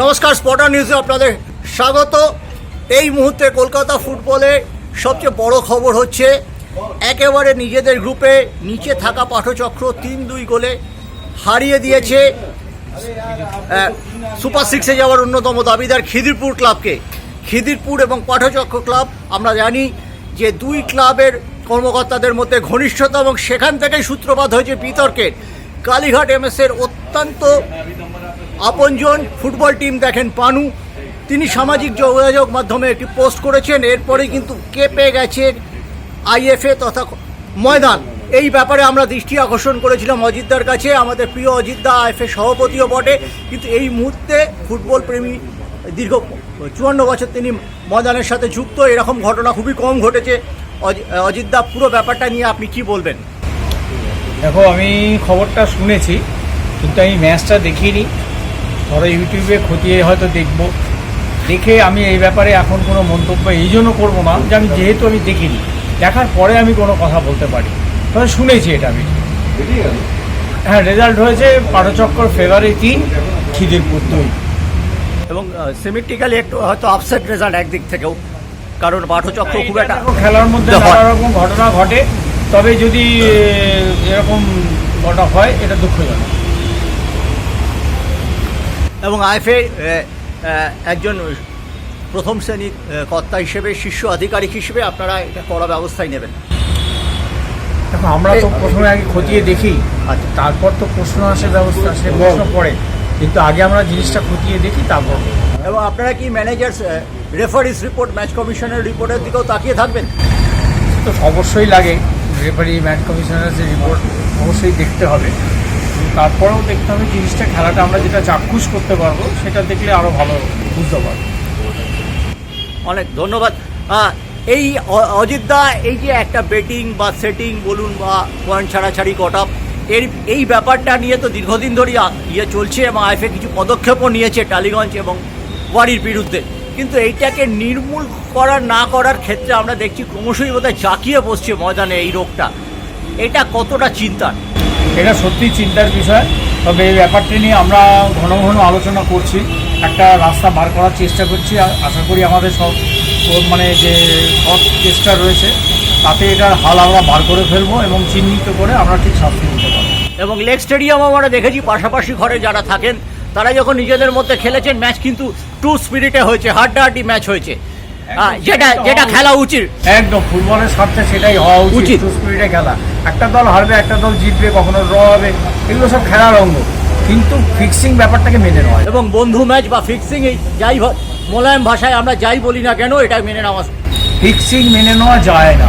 নমস্কার স্পটার নিউজে আপনাদের স্বাগত। এই মুহূর্তে কলকাতা ফুটবলে সবচেয়ে বড় খবর হচ্ছে, একেবারে নিজেদের গ্রুপে নিচে থাকা পাঠচক্র তিন দুই গোলে হারিয়ে দিয়েছে সুপার সিক্সে যাওয়ার অন্যতম দাবিদার খিদিরপুর ক্লাবকে। খিদিরপুর এবং পাঠচক্র ক্লাব, আমরা জানি যে দুই ক্লাবের কর্মকর্তাদের মধ্যে ঘনিষ্ঠতা এবং সেখান থেকেই সূত্রপাত হয়েছে বিতর্কের। কালীঘাট এমএসের অত্যন্ত আপনজন ফুটবল টিম দেখেন পানু। তিনি সামাজিক যোগাযোগ মাধ্যমে একটি পোস্ট করেছেন এরপরে কিন্তু কেঁপে গেছে আইএফএ তথা ময়দান। এই ব্যাপারে আমরা দৃষ্টি আকর্ষণ করেছিলাম অজিতদার কাছে। আমাদের প্রিয় অজিতদা আইএফএ সভাপতিও বটে। কিন্তু এই মুহূর্তে ফুটবল প্রেমী দীর্ঘ চুয়ান্ন বছর তিনি ময়দানের সাথে যুক্ত। এরকম ঘটনা খুবই কম ঘটেছে। অজি- অজিতদা, পুরো ব্যাপারটা নিয়ে আপনি কি বলবেন? দেখো, আমি খবরটা শুনেছি, কিন্তু আমি ম্যাচটা দেখিনি। ধরো ইউটিউবে খতিয়ে হয়তো দেখব। দেখে আমি এই ব্যাপারে এখন কোনো মন্তব্য এই জন্য করব না যে আমি যেহেতু আমি দেখিনি দেখার পরে আমি কোনো কথা বলতে পারি। তবে শুনেছি এটা আমি। হ্যাঁ রেজাল্ট হয়েছে পাঠচক্কর ফেভারে তিন খিদিরপুর দুই। এবং সিমেট্রিক্যালি একটু হয়তো আপসেট রেজাল্ট একদিক থেকেও কারণ পাঠচক্র খুব একটা খেলার মধ্যে নানা রকম ঘটনা ঘটে তবে যদি এরকম ঘটনা হয় এটা দুঃখজনক। এবং আইএফএ একজন প্রথম শ্রেণির কর্তা হিসেবে শীর্ষ আধিকারিক হিসেবে আপনারা এটা করা ব্যবস্থাই নেবেন। দেখো আমরা তো প্রথমে আগে খতিয়ে দেখি আচ্ছা। তারপর তো প্রশ্ন আসে ব্যবস্থা সে প্রশ্ন পড়ে কিন্তু আগে আমরা জিনিসটা খতিয়ে দেখি তারপর। এবং আপনারা কি ম্যানেজার্স রেফারিস রিপোর্ট ম্যাচ কমিশনের রিপোর্টের দিকেও তাকিয়ে থাকবেন? তো অবশ্যই লাগে রেফারি ম্যাচ কমিশনার যে রিপোর্ট অবশ্যই দেখতে হবে। তারপরেও দেখতে হবে জিনিসটা, খেলাটা আমরা যেটা চাক্ষুষ করতে পারব, সেটা দেখলে আরও ভালো বুঝতে পারব। অনেক ধন্যবাদ। এই অ- অজিতদা, এই যে একটা বেটিং বা সেটিং বলুন বা পয়েন্ট ছাড়াছাড়ি কট আপ এর, এই ব্যাপারটা নিয়ে তো দীর্ঘদিন ধরেই ইয়ে চলছে এবং আইএফএ কিছু পদক্ষেপও নিয়েছে টালিগঞ্জ এবং ওয়ারির বিরুদ্ধে। কিন্তু এইটাকে নির্মূল করার না করার ক্ষেত্রে আমরা দেখছি ক্রমশই বোধহয় জাঁকিয়ে বসছে ময়দানে এই রোগটা। এটা কতটা চিন্তার? এটা সত্যি চিন্তার বিষয়। তবে এই ব্যাপারটি নিয়ে আমরা ঘন ঘন আলোচনা করছি। একটা রাস্তা বার করার চেষ্টা করছি। আশা করি আমাদের সব মানে যে সব চেষ্টা রয়েছে, তাতে এটার হাল আমরা বার করে ফেলব এবং চিহ্নিত করে আমরা ঠিক শাস্তি দিতে পারব। এবং লেগ স্টেডিয়াম আমরা দেখেছি, পাশাপাশি ঘরে যারা থাকেন, তারা যখন নিজেদের মধ্যে খেলেছেন, ম্যাচ কিন্তু টু স্পিরিটে হয়েছে, হাড্ডাহাড্ডি ম্যাচ হয়েছে। যেটা যেটা খেলা উচিত। একদম ফুটবলের স্বার্থে সেটাই হওয়া উচিত। উচিত। খেলা। একটা দল হারবে একটা দল জিতবে কখনো ড্র হবে এগুলো সব খেলার অঙ্গ। কিন্তু ফিক্সিং ব্যাপারটাকে মেনে নেওয়া এবং বন্ধু ম্যাচ বা ফিক্সিং এই যাই মোলায়েম ভাষায় আমরা যাই বলি না কেন এটা মেনে নেওয়া ফিক্সিং মেনে নেওয়া যায় না।